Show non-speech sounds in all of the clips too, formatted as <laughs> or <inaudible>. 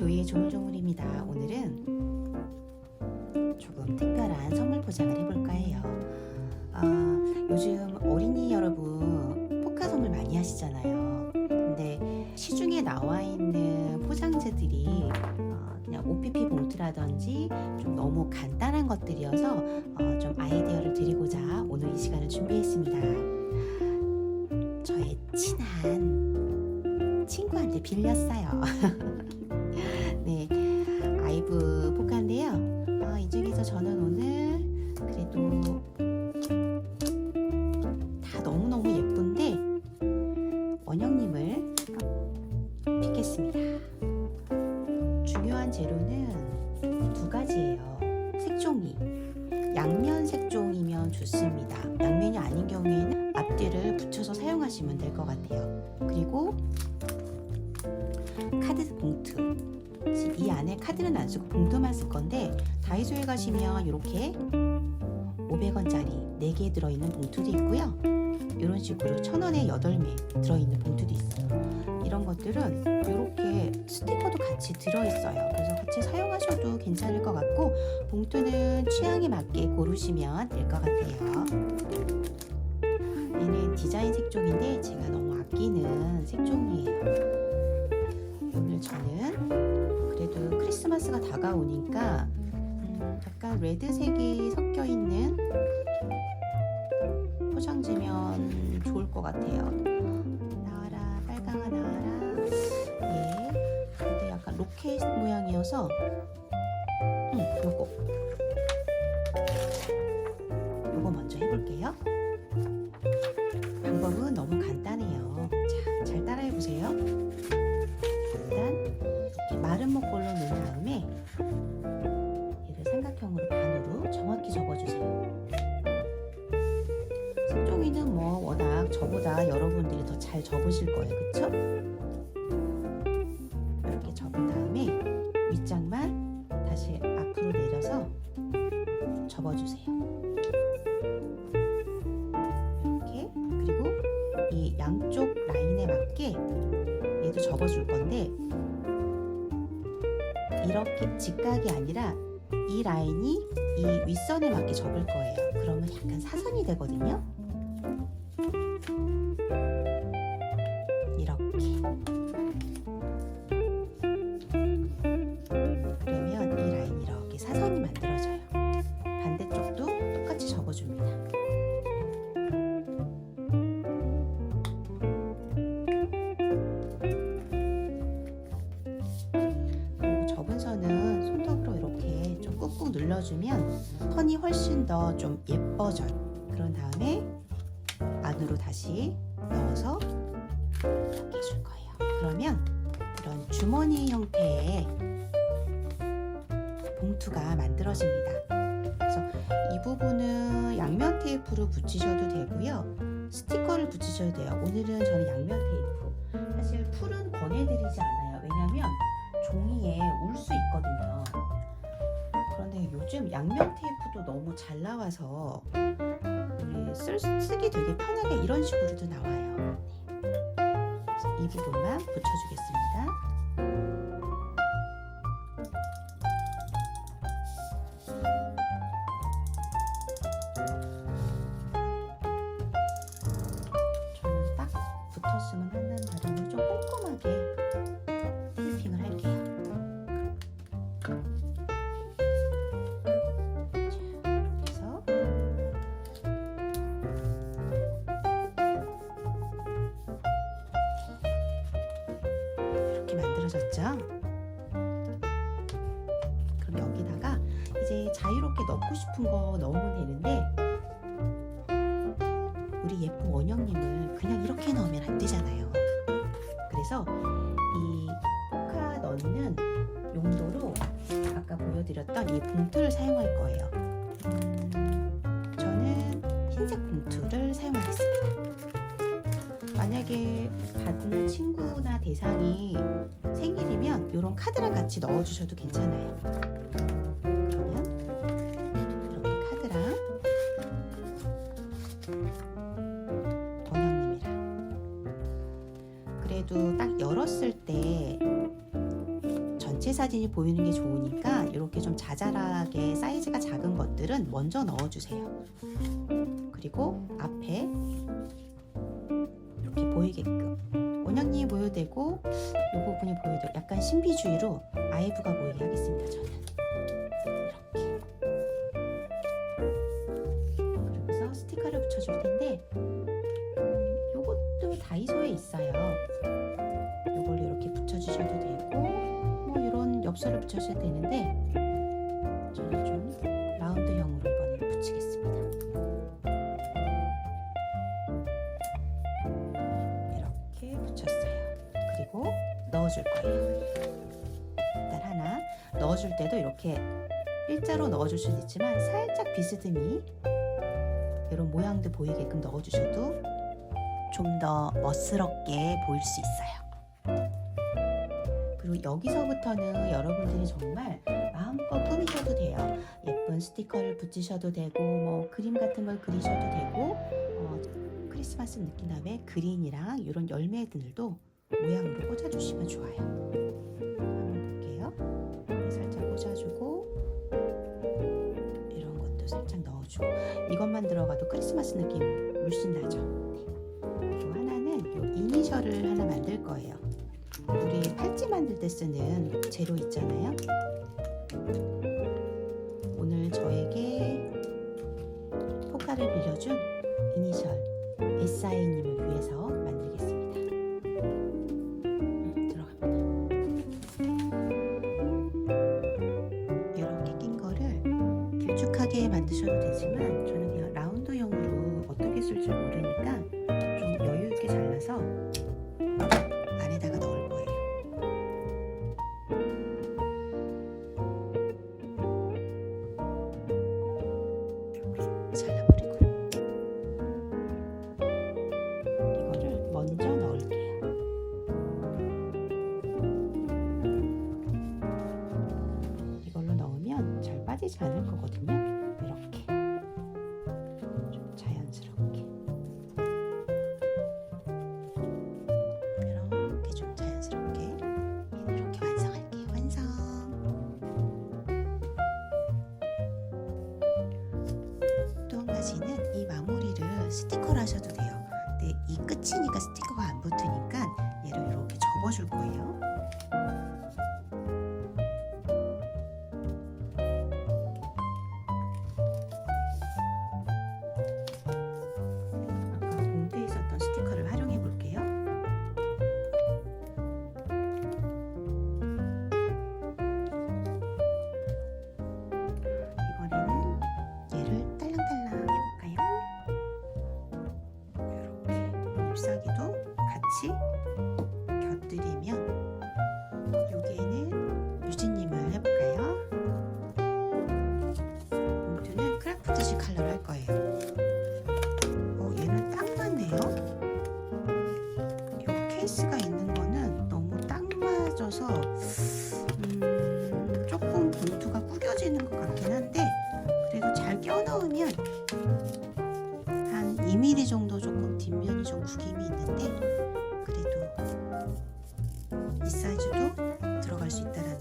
조이의 조물조물입니다. 오늘은 조금 특별한 선물 포장을 해볼까 해요. 아, 요즘 어린이 여러분 포카 선물 많이 하시잖아요. 근데 시중에 나와 있는 포장재들이 어, 그냥 OPP 봉투라든지 좀 너무 간단한 것들이어서 어, 좀 아이디어를 드리고자 오늘 이 시간을 준비했습니다. 저의 친한 친구한테 빌렸어요. <laughs> 네, 아이브 포카인데요. 아, 이 중에서 저는 오늘 그래도 다 너무너무 예쁜데 원영님을 픽했습니다. 중요한 재료는 두 가지예요. 색종이. 양면 색종이면 좋습니다. 양면이 아닌 경우에는 앞뒤를 붙여서 사용하시면 될 것 같아요. 그리고 카드 봉투. 이 안에 카드는 안 쓰고 봉투만 쓸 건데 다이소에 가시면 이렇게 500원짜리 4개 들어있는 봉투도 있고요. 이런 식으로 1000원에 8매 들어있는 봉투도 있어요. 이런 것들은 이렇게 스티커도 같이 들어있어요. 그래서 같이 사용하셔도 괜찮을 것 같고 봉투는 취향에 맞게 고르시면 될 것 같아요. 얘는 디자인 색종인데 제가 너무 다가오니까 음, 약간 레드색이 섞여 있는 포장지면 좋을 것 같아요. 나와라 빨강아 나와라. 예. 근데 약간 로켓 모양이어서 음 요거 요거 먼저 해볼게요. 방법은 너무 간단해요. 자, 잘 따라해 보세요. 저보다 여러분들이 더 잘 접으실 거예요, 그쵸? 이렇게 접은 다음에 윗장만 다시 앞으로 내려서 접어주세요. 이렇게 그리고 이 양쪽 라인에 맞게 얘도 접어줄 건데 이렇게 직각이 아니라 이 라인이 이 윗선에 맞게 접을 거예요. 그러면 약간 사선이 되거든요. 눌러주면 선이 훨씬 더 좀 예뻐져요. 그런 다음에 안으로 다시 넣어서 해줄 거예요. 그러면 이런 주머니 형태의 봉투가 만들어집니다. 그래서 이 부분은 양면 테이프로 붙이셔도 되고요. 스티커를 붙이셔도 돼요. 오늘은 저는 양면 테이프. 사실 풀은 권해드리지 않아요. 왜냐면 종이에 울 수 있거든요. 그런데 요즘 양면 테이프도 너무 잘 나와서 우리 쓸, 쓰기 되게 편하게 이런 식으로도 나와요. 네. 이 부분만 붙여주겠습니다. 만들어졌죠? 그럼 여기다가 이제 자유롭게 넣고 싶은 거 넣으면 되는데 우리 예쁜 원영님을 그냥 이렇게 넣으면 안 되잖아요. 그래서 이 포카 넣는 용도로 아까 보여드렸던 이 봉투를 사용할 거예요. 음, 저는 흰색 봉투를 사용하겠습니다. 만약에 받는 친구나 대상이 생일이면 이런 카드랑 같이 넣어주셔도 괜찮아요. 그러면 이렇게 카드랑 원영님이랑 그래도 딱 열었을 때 전체 사진이 보이는 게 좋으니까 이렇게 좀 자잘하게 사이즈가 작은 것들은 먼저 넣어주세요. 그리고 앞에 보이게끔 원형님이 보여도 되고 이 부분이 보여도 약간 신비주의로 아이브가 보이게 하겠습니다. 저는 이렇게 그리고서 스티커를 붙여줄 텐데 이것도 다이소에 있어요. 이걸 이렇게 붙여주셔도 되고 뭐 이런 엽서를 붙여주셔도 되는데 저는 좀 라운드형으로 넣어줄 거예요. 일단 하나 넣어줄 때도 이렇게 일자로 넣어줄 수도 있지만 살짝 비스듬히 이런 모양도 보이게끔 넣어주셔도 좀 더 멋스럽게 보일 수 있어요. 그리고 여기서부터는 여러분들이 정말 마음껏 꾸미셔도 돼요. 예쁜 스티커를 붙이셔도 되고 뭐 그림 같은 걸 그리셔도 되고 어, 크리스마스 느낀 다음에 그린이랑 이런 열매 들도 모양으로 꽂아주시면 좋아요. 한번 볼게요. 네, 살짝 꽂아주고 이런 것도 살짝 넣어주고 이것만 들어가도 크리스마스 느낌 물씬 나죠. 네. 또 하나는 요 이니셜을 하나 만들 거예요. 우리 팔찌 만들 때 쓰는 재료 있잖아요. 오늘 저에게 포카를 빌려준 이니셜 위 만드셔도 되지만 저는 그냥 라운드형으로 어떻게 쓸줄 모르니까 좀 여유 있게 잘라서 안에다가 넣을 거예요. 잘라버리고 이거를 먼저 넣을게요. 이걸로 넣으면 잘 빠지지 않을 거거든요. 가지는 이 마무리를 스티커로 하셔도 돼요. 근데 이 끝이니까 스티커가 안 붙으니까 얘를 이렇게 접어줄 거예요. 넣으면 한 2mm 정도 조금 뒷면이 좀 구김이 있는데 그래도 이 사이즈도 들어갈 수 있다라는.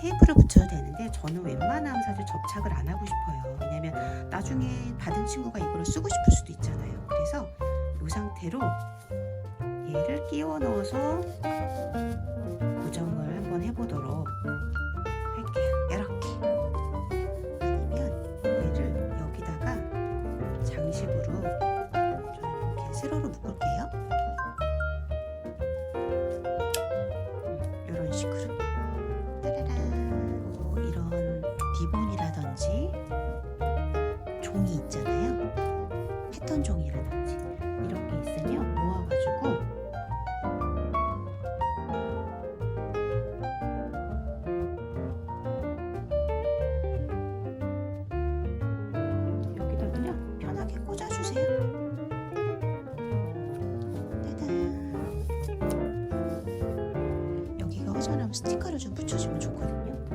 테이프를 붙여도 되는데 저는 웬만하면 사실 접착을 안 하고 싶어요. 왜냐면 나중에 받은 친구가 이거를 쓰고 싶을 수도 있잖아요. 그래서 이 상태로 얘를 끼워 넣어서 고정을 한번 해보도록 할게요. 이렇게. 아니면 얘를 여기다가 장식으로 저는 이렇게 세로로 묶을게요. 허전하면 스티커를 좀 붙여주면 좋거든요.